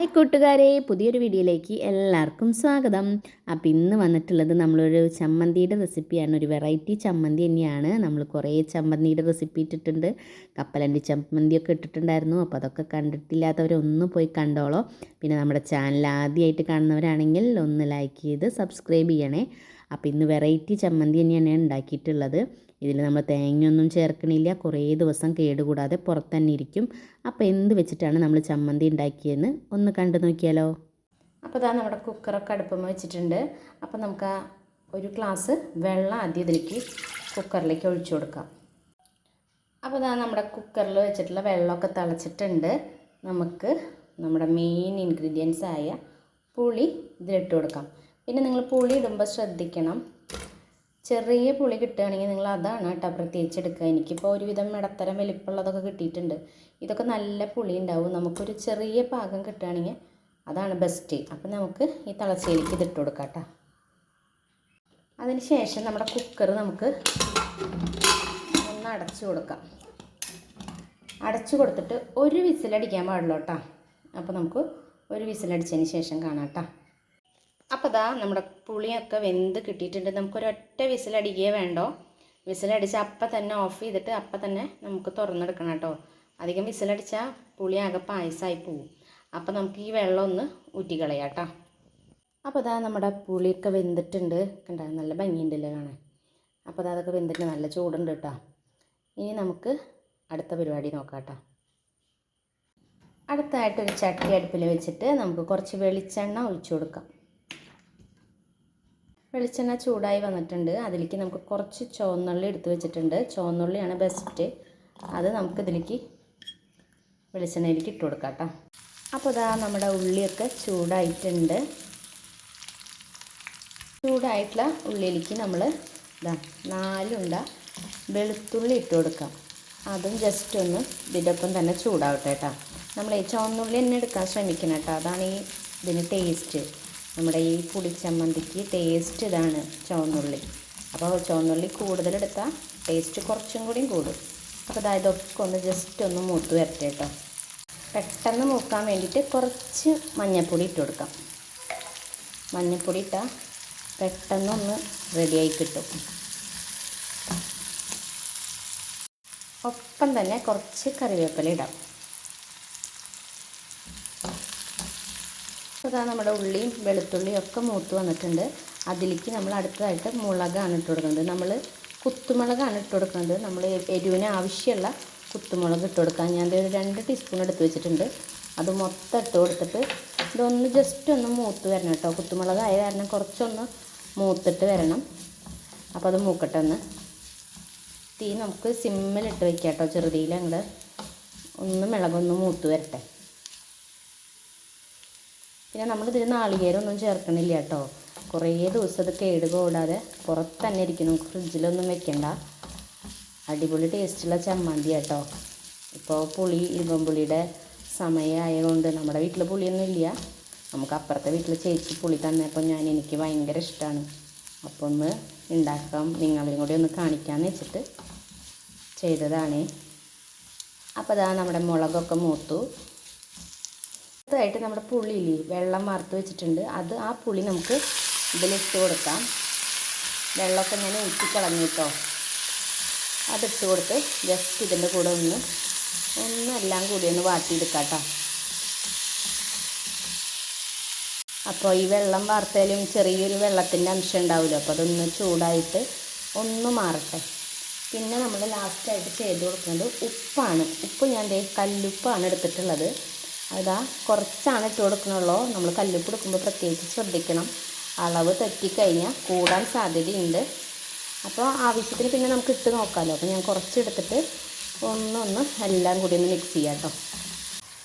Hi കൂട്ടുകാരെ പുതിയൊരു വീഡിയോയിലേക്ക് എല്ലാവർക്കും സ്വാഗതം. അപ്പോൾ ഇന്ന് വന്നിട്ടുള്ളത് നമ്മളൊരു ചമ്മന്തിയുടെ റെസിപ്പിയാണ്. ഒരു വെറൈറ്റി ചമ്മന്തി തന്നെയാണ്. നമ്മൾ കുറേ ചമ്മന്തിയുടെ റെസിപ്പി ഇട്ടിട്ടുണ്ട്. കപ്പലണ്ടി ചമ്മന്തിയൊക്കെ ഇട്ടിട്ടുണ്ടായിരുന്നു. അപ്പോൾ അതൊക്കെ കണ്ടിട്ടില്ലാത്തവരൊന്ന് പോയി കണ്ടോളോ. പിന്നെ നമ്മുടെ ചാനൽ ആദ്യമായിട്ട് കാണുന്നവരാണെങ്കിൽ ഒന്ന് ലൈക്ക് ചെയ്ത് സബ്സ്ക്രൈബ് ചെയ്യണേ. അപ്പോൾ ഇന്ന് വെറൈറ്റി ചമ്മന്തി തന്നെയാണ് ഉണ്ടാക്കിയിട്ടുള്ളത്. ഇതിൽ നമ്മൾ തേങ്ങയൊന്നും ചേർക്കണില്ല. കുറേ ദിവസം കേടുകൂടാതെ പുറത്ത് തന്നെ ഇരിക്കും. അപ്പോൾ എന്ത് വെച്ചിട്ടാണ് നമ്മൾ ചമ്മന്തി ഉണ്ടാക്കിയതെന്ന് ഒന്ന് കണ്ടു നോക്കിയാലോ? അപ്പോൾ ഇതാ നമ്മുടെ കുക്കറൊക്കെ അടുപ്പം വെച്ചിട്ടുണ്ട്. അപ്പോൾ നമുക്ക് ഒരു ഗ്ലാസ് വെള്ളം ആദ്യം ഇതിലേക്ക് കുക്കറിലേക്ക് ഒഴിച്ചു കൊടുക്കാം. അപ്പോൾ ഇതാ നമ്മുടെ കുക്കറിൽ വെച്ചിട്ടുള്ള വെള്ളമൊക്കെ തിളച്ചിട്ടുണ്ട്. നമുക്ക് നമ്മുടെ മെയിൻ ഇൻഗ്രീഡിയൻസ് ആയ പുളി ഇതിലിട്ട് കൊടുക്കാം. പിന്നെ നിങ്ങൾ പുളി ഇടുമ്പോൾ ശ്രദ്ധിക്കണം. ചെറിയ പുളി കിട്ടുകയാണെങ്കിൽ നിങ്ങൾ അതാണ് കേട്ടോ പ്രത്യേകിച്ച് എടുക്കുക എനിക്കിപ്പോൾ ഒരുവിധം ഇടത്തരം വലിപ്പമുള്ളതൊക്കെ കിട്ടിയിട്ടുണ്ട്. ഇതൊക്കെ നല്ല പുളി ഉണ്ടാവും. നമുക്കൊരു ചെറിയ പാകം കിട്ടുകയാണെങ്കിൽ അതാണ് ബെസ്റ്റ് അപ്പം നമുക്ക് ഈ തളശ്ശേരിക്ക് ഇതിട്ട് കൊടുക്കാം കേട്ടോ. അതിന് ശേഷം നമ്മുടെ കുക്കർ നമുക്ക് ഒന്ന് അടച്ചു കൊടുക്കാം. അടച്ചു കൊടുത്തിട്ട് ഒരു വിസിലടിക്കാൻ പാടുള്ളൂ കേട്ടോ. അപ്പോൾ നമുക്ക് ഒരു വിസിലടിച്ചതിന് ശേഷം കാണാം കേട്ടോ. അപ്പോൾ ദാ നമ്മുടെ പുളിയൊക്കെ വെന്ത് കിട്ടിയിട്ടുണ്ട്. നമുക്കൊരൊറ്റ വിസിലടിക്കുകയേ വേണ്ടോ? വിസിലടിച്ച് അപ്പം തന്നെ ഓഫ് ചെയ്തിട്ട് അപ്പം തന്നെ നമുക്ക് തുറന്നെടുക്കണം കേട്ടോ. അധികം വിസിലടിച്ചാൽ പുളി ആകെ പായസമായി പോവും. അപ്പോൾ നമുക്ക് ഈ വെള്ളം ഒന്ന് ഊറ്റിക്കളയാം കേട്ടോ. അപ്പോൾ അതാ നമ്മുടെ പുളിയൊക്കെ വെന്തിട്ടുണ്ട്. കണ്ട നല്ല ഭംഗിയുണ്ടല്ലേ കാണാൻ? അപ്പോൾ ഇതാ അതൊക്കെ വെന്തിട്ട് നല്ല ചൂടുണ്ട് കേട്ടോ. ഇനി നമുക്ക് അടുത്ത പരിപാടി നോക്കാം കേട്ടോ. അടുത്തായിട്ടൊരു ചട്ടി അടുപ്പിൽ വെച്ചിട്ട് നമുക്ക് കുറച്ച് വെളിച്ചെണ്ണ ഒഴിച്ചു കൊടുക്കാം. വെളിച്ചെണ്ണ ചൂടായി വന്നിട്ടുണ്ട്. അതിലേക്ക് നമുക്ക് കുറച്ച് ചുവന്നുള്ളി എടുത്തു വെച്ചിട്ടുണ്ട്. ചുവന്നുള്ളിയാണ് ബെസ്റ്റ് അത് നമുക്ക് ഇതിലേക്ക് വെളിച്ചെണ്ണയിലേക്ക് ഇട്ട് കൊടുക്കാം കേട്ടോ. അപ്പോൾ ഇതാ നമ്മുടെ ഉള്ളിയൊക്കെ ചൂടായിട്ടുണ്ട്. ചൂടായിട്ടുള്ള ഉള്ളിയിലേക്ക് നമ്മൾ ഇതാ നാലുണ്ട വെളുത്തുള്ളി ഇട്ട് കൊടുക്കാം. അതും ജസ്റ്റ് ഒന്ന് ഇതിന്റെ ഒപ്പം തന്നെ ചൂടാവട്ടെ കേട്ടോ. നമ്മൾ ഈ ചുവന്നുള്ളി തന്നെ എടുക്കാൻ ശ്രമിക്കണം കേട്ടോ. അതാണ് ഈ ഇതിന് ടേസ്റ്റ് നമ്മുടെ ഈ പുളിച്ചമ്മന്തിക്ക് ടേസ്റ്റ് ഇതാണ് ചുവന്നുള്ളി. അപ്പോൾ ചുവന്നുള്ളി കൂടുതലെടുത്താൽ ടേസ്റ്റ് കുറച്ചും കൂടിയും കൂടും. അപ്പോൾ അതായത് ഒക്കെ ഒന്ന് ജസ്റ്റ് ഒന്ന് മൂത്ത് വരട്ടെ കേട്ടോ. പെട്ടെന്ന് മൂക്കാൻ വേണ്ടിയിട്ട് കുറച്ച് മഞ്ഞൾപ്പൊടി ഇട്ട് കൊടുക്കാം. മഞ്ഞൾപ്പൊടി ഇട്ടാൽ പെട്ടെന്നൊന്ന് റെഡിയായി കിട്ടും. ഒപ്പം തന്നെ കുറച്ച് കറിവേപ്പില ഇടാം. അതാ നമ്മുടെ ഉള്ളിയും വെളുത്തുള്ളിയും ഒക്കെ മൂത്ത് വന്നിട്ടുണ്ട്. അതിലേക്ക് നമ്മൾ അടുത്തതായിട്ട് മുളകാണ് ഇട്ട് കൊടുക്കുന്നത്. നമ്മൾ കുത്തുമുളകാണ് ഇട്ട് കൊടുക്കുന്നത്. നമ്മൾ എരിവിന് ആവശ്യമുള്ള കുത്തുമുളക് ഇട്ട് കൊടുക്കാം. ഞാൻ ഒരു രണ്ട് ടീസ്പൂൺ എടുത്ത് വെച്ചിട്ടുണ്ട്. അത് മൊത്തം ഇട്ട് കൊടുത്തിട്ട് ഇതൊന്ന് ജസ്റ്റ് ഒന്ന് മൂത്ത് വരണം കേട്ടോ. കുത്തുമുളക് ആയ കാരണം കുറച്ചൊന്ന് മൂത്തിട്ട് വരണം. അപ്പോൾ അത് മൂക്കട്ടെ ഒന്ന്. തീ നമുക്ക് സിമ്മിലിട്ട് വയ്ക്കാം കേട്ടോ. ചെറുതിയിൽ അങ്ങോട്ട് ഒന്ന് മിളകൊന്ന് മൂത്ത് വരട്ടെ. പിന്നെ നമ്മളിതിൽ നാളികേരമൊന്നും ചേർക്കണില്ല കേട്ടോ. കുറേ ദിവസം ഇത് കേടുകൂടാതെ പുറത്ത് തന്നെ ഇരിക്കും നമുക്ക് ഫ്രിഡ്ജിലൊന്നും വെക്കണ്ട. അടിപൊളി ടേസ്റ്റുള്ള ചമ്മന്തി കേട്ടോ. ഇപ്പോൾ പുളി ഇരുമ്പുളിയുടെ സമയമായതുകൊണ്ട് നമ്മുടെ വീട്ടിൽ പുളിയൊന്നും ഇല്ല. നമുക്ക് അപ്പുറത്തെ വീട്ടിൽ ചേച്ചി പുളി തന്നപ്പോൾ ഞാൻ എനിക്ക് ഭയങ്കര ഇഷ്ടമാണ് അപ്പോൾ ഒന്ന് ഉണ്ടാക്കാം. നിങ്ങളെയും കൂടി ഒന്ന് കാണിക്കാമെന്ന് വെച്ചിട്ട് ചെയ്തതാണ്. അപ്പോൾ അതാ നമ്മുടെ മുളകൊക്കെ മൂത്തു. അടുത്തതായിട്ട് നമ്മുടെ പുളിയില്ലേ? വെള്ളം വറുത്ത് വെച്ചിട്ടുണ്ട്. അത് ആ പുളി നമുക്ക് ഇതിലിട്ട് കൊടുക്കാം. വെള്ളമൊക്കെ ഇങ്ങനെ ഊറ്റിക്കളഞ്ഞു കേട്ടോ. അതിട്ട് കൊടുത്ത് ജസ്റ്റ് ഇതിന്റെ കൂടെ ഒന്ന് ഒന്നെല്ലാം കൂടി ഒന്ന് വാട്ടിയെടുക്കാം കേട്ടോ. അപ്പോൾ ഈ വെള്ളം വാർത്തയിലും ചെറിയൊരു വെള്ളത്തിന്റെ അംശം ഉണ്ടാവില്ല. അപ്പോൾ അതൊന്ന് ചൂടായിട്ട് ഒന്ന് മാറട്ടെ. പിന്നെ നമ്മൾ ലാസ്റ്റായിട്ട് ചെയ്ത് കൊടുക്കുന്നത് ഉപ്പാണ്. ഉപ്പ് ഞാൻ കല്ലുപ്പാണ് എടുത്തിട്ടുള്ളത്. അതാ കുറച്ചാണ് ഇട്ട് കൊടുക്കണുള്ളൂ. നമ്മൾ കല്ലുപ്പ് എടുക്കുമ്പോൾ പ്രത്യേകിച്ച് ശ്രദ്ധിക്കണം. അളവ് തെറ്റിക്കഴിഞ്ഞാൽ കൂടാൻ സാധ്യതയുണ്ട്. അപ്പോൾ ആവശ്യത്തിന് പിന്നെ നമുക്ക് ഇട്ട് നോക്കാമല്ലോ അപ്പോൾ ഞാൻ കുറച്ചെടുത്തിട്ട് ഒന്നൊന്ന് എല്ലാം കൂടി ഒന്ന് മിക്സ് ചെയ്യാം കേട്ടോ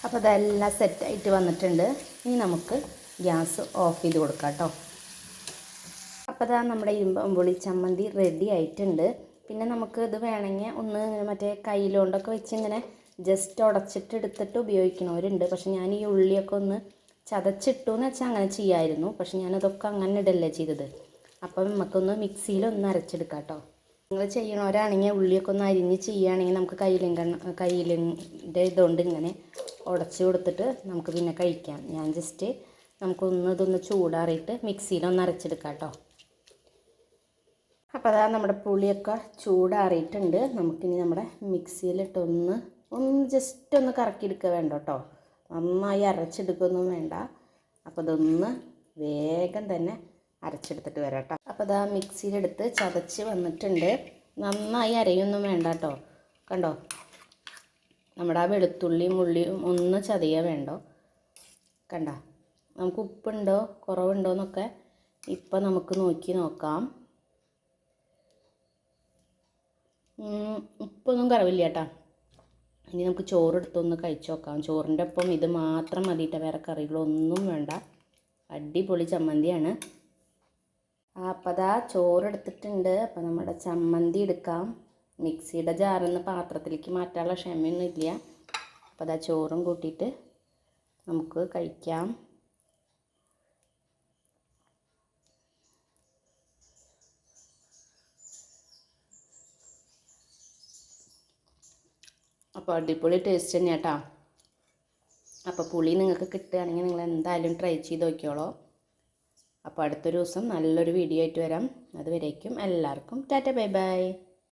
അപ്പോൾ അതെല്ലാം സെറ്റായിട്ട് വന്നിട്ടുണ്ട്. ഇനി നമുക്ക് ഗ്യാസ് ഓഫ് ചെയ്ത് കൊടുക്കാം കേട്ടോ അപ്പോൾ അതാ നമ്മുടെ ഇരുമ്പുളി ചമ്മന്തി റെഡി ആയിട്ടുണ്ട്. പിന്നെ നമുക്ക് ഇത് വേണമെങ്കിൽ ഒന്ന് ഇങ്ങനെ മറ്റേ കയ്യിലുകൊണ്ടൊക്കെ വെച്ച് ഇങ്ങനെ ജസ്റ്റ് ഉടച്ചിട്ട് എടുത്തിട്ട് ഉപയോഗിക്കണവരുണ്ട്. പക്ഷെ ഞാൻ ഈ ഉള്ളിയൊക്കെ ഒന്ന് ചതച്ചിട്ടു എന്ന് വെച്ചാൽ അങ്ങനെ ചെയ്യായിരുന്നു. പക്ഷെ ഞാനതൊക്കെ അങ്ങനെ ഇടല്ലേ ചെയ്തത്. അപ്പം നമുക്കൊന്ന് മിക്സിയിലൊന്ന് അരച്ചെടുക്കാം കേട്ടോ നിങ്ങൾ ചെയ്യണവരാണെങ്കിൽ ഉള്ളിയൊക്കെ ഒന്ന് അരിഞ്ഞ് ചെയ്യുകയാണെങ്കിൽ നമുക്ക് കയ്യിലും കയ്യിലിന്റെ ഇതുകൊണ്ട് ഇങ്ങനെ ഉടച്ച് കൊടുത്തിട്ട് നമുക്ക് പിന്നെ കഴിക്കാം. ഞാൻ ജസ്റ്റ് നമുക്കൊന്ന് ഇതൊന്ന് ചൂടാറിയിട്ട് മിക്സിയിലൊന്ന് അരച്ചെടുക്കാം കേട്ടോ അപ്പോൾ അതാ നമ്മുടെ പുളിയൊക്കെ ചൂടാറിയിട്ടുണ്ട്. നമുക്കിനി നമ്മുടെ മിക്സിയിലിട്ടൊന്ന് ഒന്ന് ജസ്റ്റ് ഒന്ന് കറക്കിയെടുക്കുക വേണ്ട കേട്ടോ നന്നായി അരച്ചെടുക്കൊന്നും വേണ്ട. അപ്പോൾ ഇതൊന്ന് വേഗം തന്നെ അരച്ചെടുത്തിട്ട് വരാം കേട്ടോ അപ്പോൾ ഇതാ മിക്സിയിലെടുത്ത് ചതച്ച് വന്നിട്ടുണ്ട്. നന്നായി അരയൊന്നും വേണ്ട കേട്ടോ കണ്ടോ? നമ്മുടെ ആ വെളുത്തുള്ളിയും ഉള്ളിയും ഒന്ന് ചതയ വേണ്ടോ. കണ്ട? നമുക്ക് ഉപ്പുണ്ടോ? കുറവുണ്ടോ എന്നൊക്കെ ഇപ്പം നമുക്ക് നോക്കി നോക്കാം. ഉപ്പൊന്നും കുറവില്ല കേട്ടോ ഇനി നമുക്ക് ചോറെടുത്തൊന്ന് കഴിച്ചു നോക്കാം ചോറിന്റെ ഒപ്പം ഇത് മാത്രം മതിയിട്ട് വേറെ കറികളൊന്നും വേണ്ട. അടിപൊളി ചമ്മന്തിയാണ്. അപ്പം അതാ ചോറെടുത്തിട്ടുണ്ട്. അപ്പം നമ്മുടെ ചമ്മന്തി എടുക്കാം. മിക്സിയുടെ ജാറിന്ന് പാത്രത്തിലേക്ക് മാറ്റാനുള്ള ക്ഷമയൊന്നും ഇല്ല അപ്പം അതാ ചോറും കൂട്ടിയിട്ട് നമുക്ക് കഴിക്കാം. അപ്പോൾ അടിപൊളി ടേസ്റ്റ് തന്നെയാണ് കേട്ടോ അപ്പോൾ പുളി നിങ്ങൾക്ക് കിട്ടുകയാണെങ്കിൽ നിങ്ങൾ എന്തായാലും ട്രൈ ചെയ്ത് നോക്കിയോളൂ അപ്പോൾ അടുത്തൊരു ദിവസം നല്ലൊരു വീഡിയോ ആയിട്ട് വരാം. അതുവരേക്കും എല്ലാവർക്കും ടാറ്റ ബൈ ബൈ.